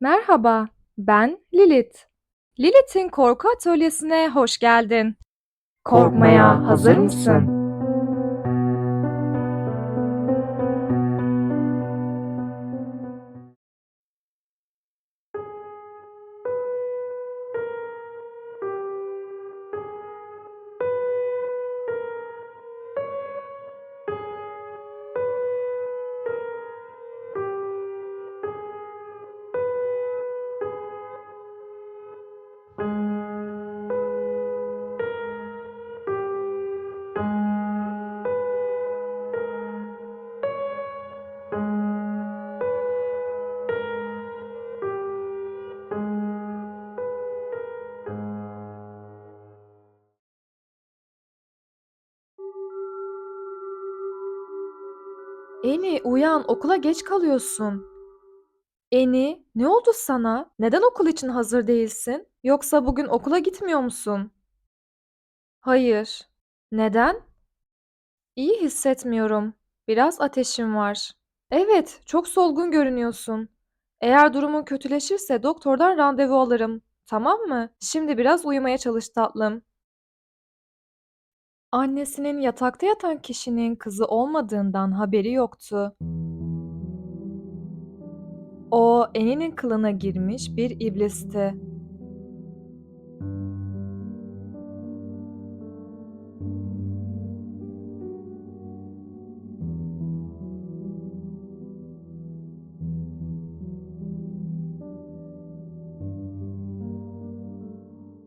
Merhaba, ben Lilith. Lilith'in korku atölyesine hoş geldin. Korkmaya hazır mısın? Eni, uyan, okula geç kalıyorsun. Eni, ne oldu sana? Neden okul için hazır değilsin? Yoksa bugün okula gitmiyor musun? Hayır. Neden? İyi hissetmiyorum. Biraz ateşim var. Evet, çok solgun görünüyorsun. Eğer durumun kötüleşirse doktordan randevu alırım. Tamam mı? Şimdi biraz uyumaya çalış tatlım. Annesinin yatakta yatan kişinin kızı olmadığından haberi yoktu. O, Eni'nin kılına girmiş bir iblisti.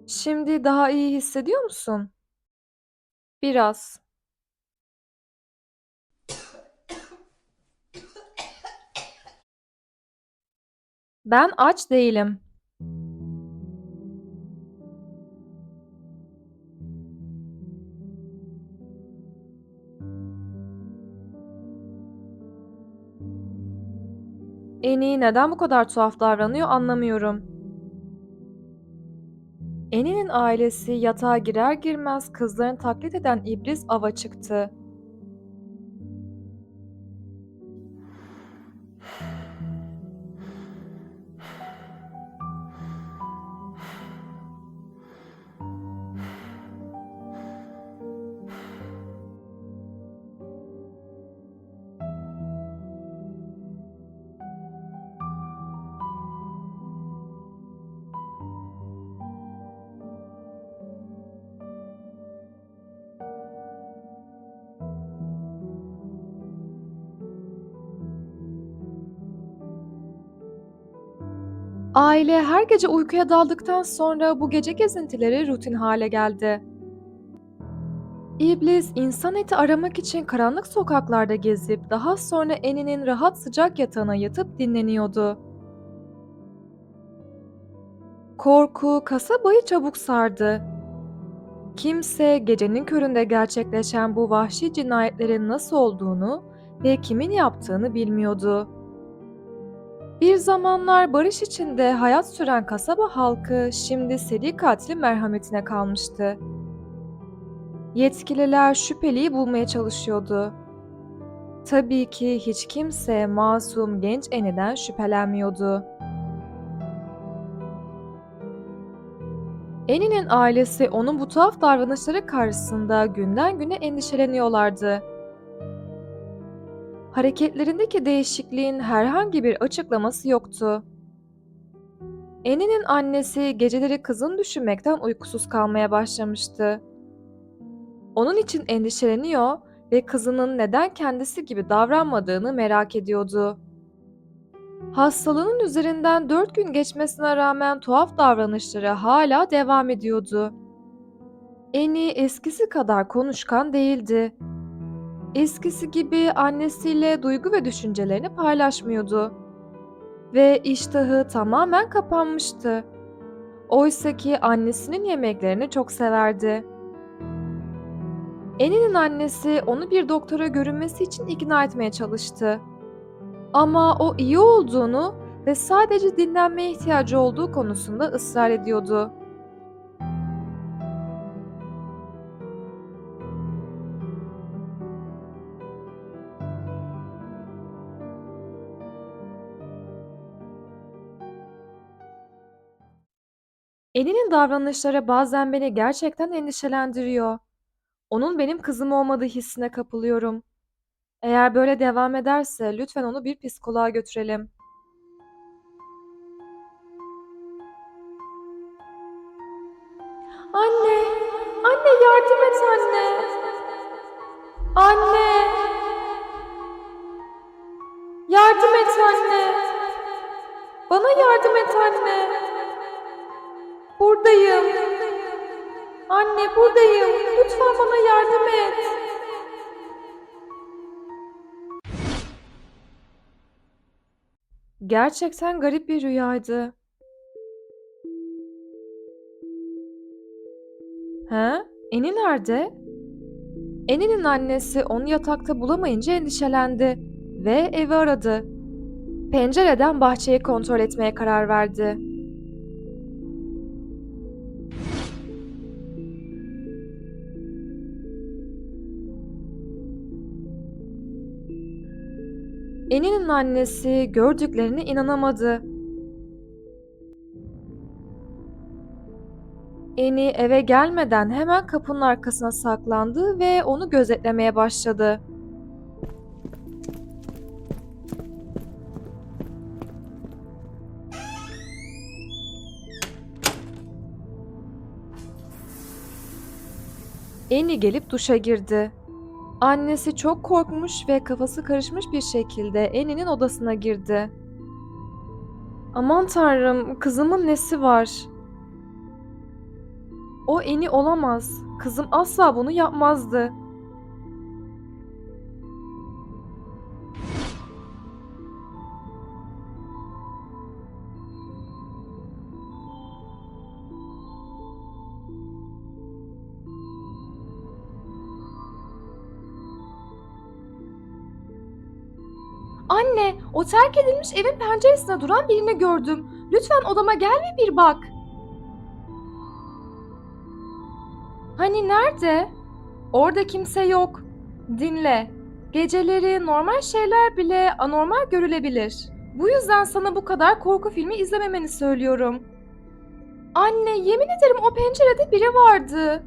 Şimdi daha iyi hissediyor musun? Biraz. Ben aç değilim. Eni neden bu kadar tuhaf davranıyor anlamıyorum. Eni'nin ailesi yatağa girer girmez kızlarını taklit eden iblis ava çıktı. Aile her gece uykuya daldıktan sonra bu gece gezintileri rutin hale geldi. İblis insan eti aramak için karanlık sokaklarda gezip daha sonra Eni'nin rahat sıcak yatağına yatıp dinleniyordu. Korku kasabayı çabuk sardı. Kimse gecenin köründe gerçekleşen bu vahşi cinayetlerin nasıl olduğunu ve kimin yaptığını bilmiyordu. Bir zamanlar barış içinde hayat süren kasaba halkı şimdi seri katilin merhametine kalmıştı. Yetkililer şüpheliyi bulmaya çalışıyordu. Tabii ki hiç kimse masum genç Eni'den şüphelenmiyordu. Eni'nin ailesi onun bu tuhaf davranışları karşısında günden güne endişeleniyorlardı. Hareketlerindeki değişikliğin herhangi bir açıklaması yoktu. Eni'nin annesi geceleri kızını düşünmekten uykusuz kalmaya başlamıştı. Onun için endişeleniyor ve kızının neden kendisi gibi davranmadığını merak ediyordu. Hastalığının üzerinden dört gün geçmesine rağmen tuhaf davranışları hala devam ediyordu. Eni eskisi kadar konuşkan değildi. Eskisi gibi annesiyle duygu ve düşüncelerini paylaşmıyordu. Ve iştahı tamamen kapanmıştı. Oysaki annesinin yemeklerini çok severdi. Eni'nin annesi onu bir doktora görünmesi için ikna etmeye çalıştı. Ama o iyi olduğunu ve sadece dinlenmeye ihtiyacı olduğu konusunda ısrar ediyordu. Eni'nin davranışları bazen beni gerçekten endişelendiriyor. Onun benim kızım olmadığı hissine kapılıyorum. Eğer böyle devam ederse lütfen onu bir psikoloğa götürelim. Anne, anne yardım et anne. Anne. Yardım et anne. Bana yardım et anne. Buradayım. Anne buradayım. Lütfen bana yardım et. Gerçekten garip bir rüyaydı. He? Eni nerede? Eni'nin annesi onu yatakta bulamayınca endişelendi ve evi aradı. Pencereden bahçeyi kontrol etmeye karar verdi. Eni'nin annesi gördüklerine inanamadı. Eni eve gelmeden hemen kapının arkasına saklandı ve onu gözetlemeye başladı. Eni gelip duşa girdi. Annesi çok korkmuş ve kafası karışmış bir şekilde Eni'nin odasına girdi. Aman tanrım, kızımın nesi var? O Eni olamaz. Kızım asla bunu yapmazdı. Anne, o terk edilmiş evin penceresine duran birini gördüm. Lütfen odama gel ve bir bak. Hani nerede? Orada kimse yok. Dinle. Geceleri normal şeyler bile anormal görülebilir. Bu yüzden sana bu kadar korku filmi izlememeni söylüyorum. Anne, yemin ederim o pencerede biri vardı.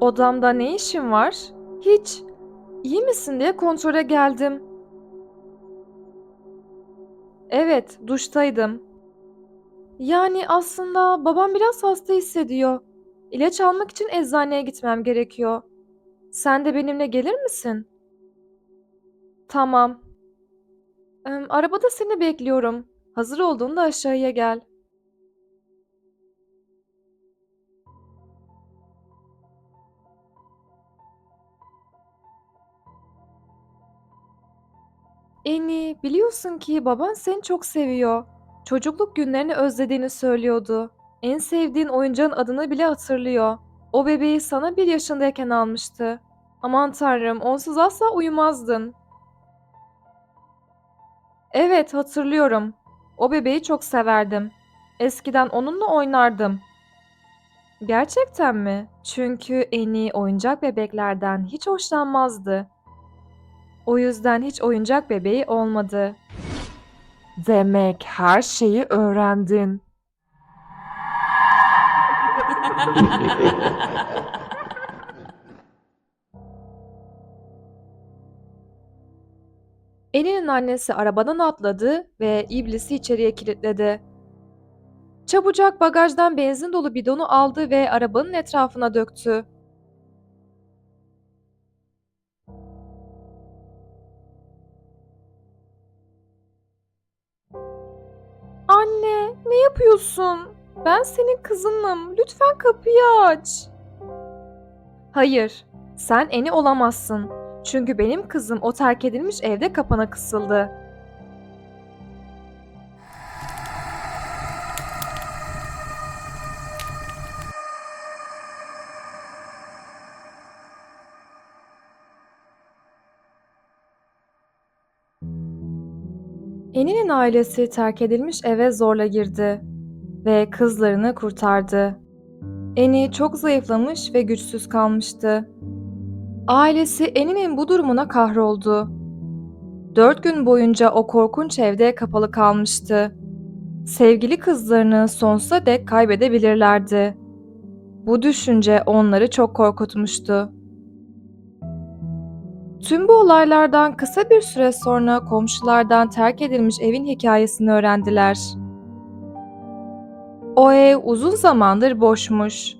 Odamda ne işin var? Hiç. İyi misin diye kontrole geldim. Evet, duştaydım. Yani aslında babam biraz hasta hissediyor. İlaç almak için eczaneye gitmem gerekiyor. Sen de benimle gelir misin? Tamam. Em, arabada seni bekliyorum. Hazır olduğunda aşağıya gel. Eni, biliyorsun ki baban seni çok seviyor. Çocukluk günlerini özlediğini söylüyordu. En sevdiğin oyuncağın adını bile hatırlıyor. O bebeği sana bir yaşındayken almıştı. Aman tanrım, onsuz asla uyumazdın. Evet, hatırlıyorum. O bebeği çok severdim. Eskiden onunla oynardım. Gerçekten mi? Çünkü Eni oyuncak bebeklerden hiç hoşlanmazdı. O yüzden hiç oyuncak bebeği olmadı. Demek her şeyi öğrendin. Eni'nin annesi arabadan atladı ve iblisi içeriye kilitledi. Çabucak bagajdan benzin dolu bidonu aldı ve arabanın etrafına döktü. Ne yapıyorsun? Ben senin kızınım. Lütfen kapıyı aç. Hayır, sen Eni olamazsın. Çünkü benim kızım o terk edilmiş evde kapana kısıldı. Eni'nin ailesi terk edilmiş eve zorla girdi ve kızlarını kurtardı. Eni çok zayıflamış ve güçsüz kalmıştı. Ailesi Eni'nin bu durumuna kahroldu. Dört gün boyunca o korkunç evde kapalı kalmıştı. Sevgili kızlarını sonsuza dek kaybedebilirlerdi. Bu düşünce onları çok korkutmuştu. Tüm bu olaylardan kısa bir süre sonra komşulardan terk edilmiş evin hikayesini öğrendiler. O ev uzun zamandır boşmuş.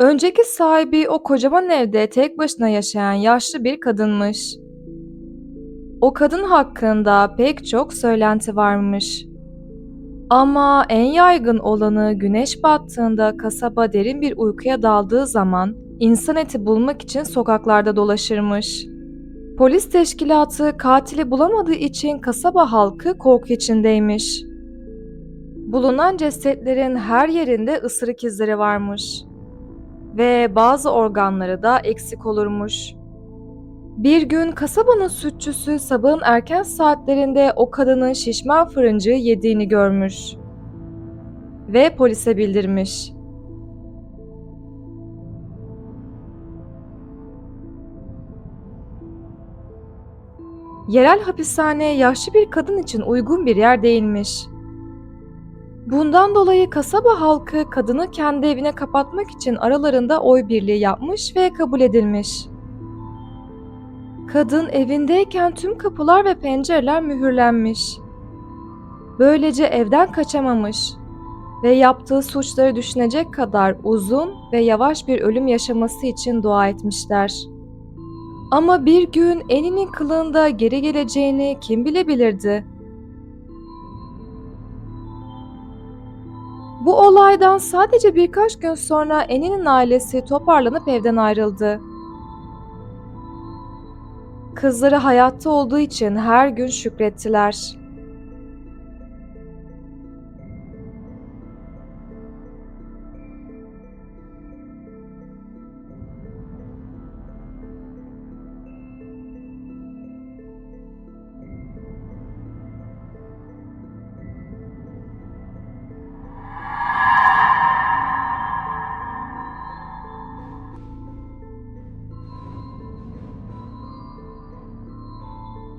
Önceki sahibi o kocaman evde tek başına yaşayan yaşlı bir kadınmış. O kadın hakkında pek çok söylenti varmış. Ama en yaygın olanı güneş battığında kasaba derin bir uykuya daldığı zaman insan eti bulmak için sokaklarda dolaşırmış. Polis teşkilatı katili bulamadığı için kasaba halkı korku içindeymiş. Bulunan cesetlerin her yerinde ısırık izleri varmış ve bazı organları da eksik olurmuş. Bir gün kasabanın sütçüsü sabahın erken saatlerinde o kadının şişman fırıncı yediğini görmüş ve polise bildirmiş. Yerel hapishane yaşlı bir kadın için uygun bir yer değilmiş. Bundan dolayı kasaba halkı kadını kendi evine kapatmak için aralarında oy birliği yapmış ve kabul edilmiş. Kadın evindeyken tüm kapılar ve pencereler mühürlenmiş. Böylece evden kaçamamış ve yaptığı suçları düşünecek kadar uzun ve yavaş bir ölüm yaşaması için dua etmişler. Ama bir gün Eni'nin kılığında geri geleceğini kim bilebilirdi? Bu olaydan sadece birkaç gün sonra Eni'nin ailesi toparlanıp evden ayrıldı. Kızları hayatta olduğu için her gün şükrettiler.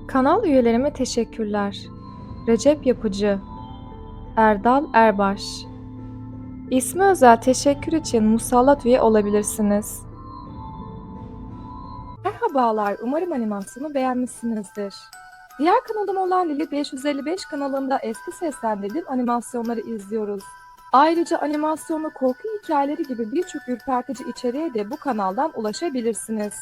Kanal üyelerime teşekkürler. Recep Yapıcı Erdal Erbaş İsmi özel teşekkür için musallat üye olabilirsiniz. Merhabalar, umarım animasyonu beğenmişsinizdir. Diğer kanalım olan Lili 555 kanalında eski seslendirdiğim animasyonları izliyoruz. Ayrıca animasyonlu korku hikayeleri gibi birçok ürpertici içeriğe de bu kanaldan ulaşabilirsiniz.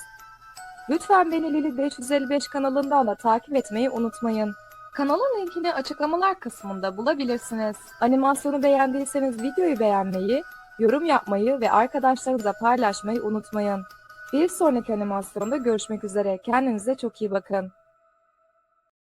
Lütfen beni Lili 555 kanalından da takip etmeyi unutmayın. Kanalın linkini açıklamalar kısmında bulabilirsiniz. Animasyonu beğendiyseniz videoyu beğenmeyi, yorum yapmayı ve arkadaşlarınızla paylaşmayı unutmayın. Bir sonraki animasyonda görüşmek üzere. Kendinize çok iyi bakın.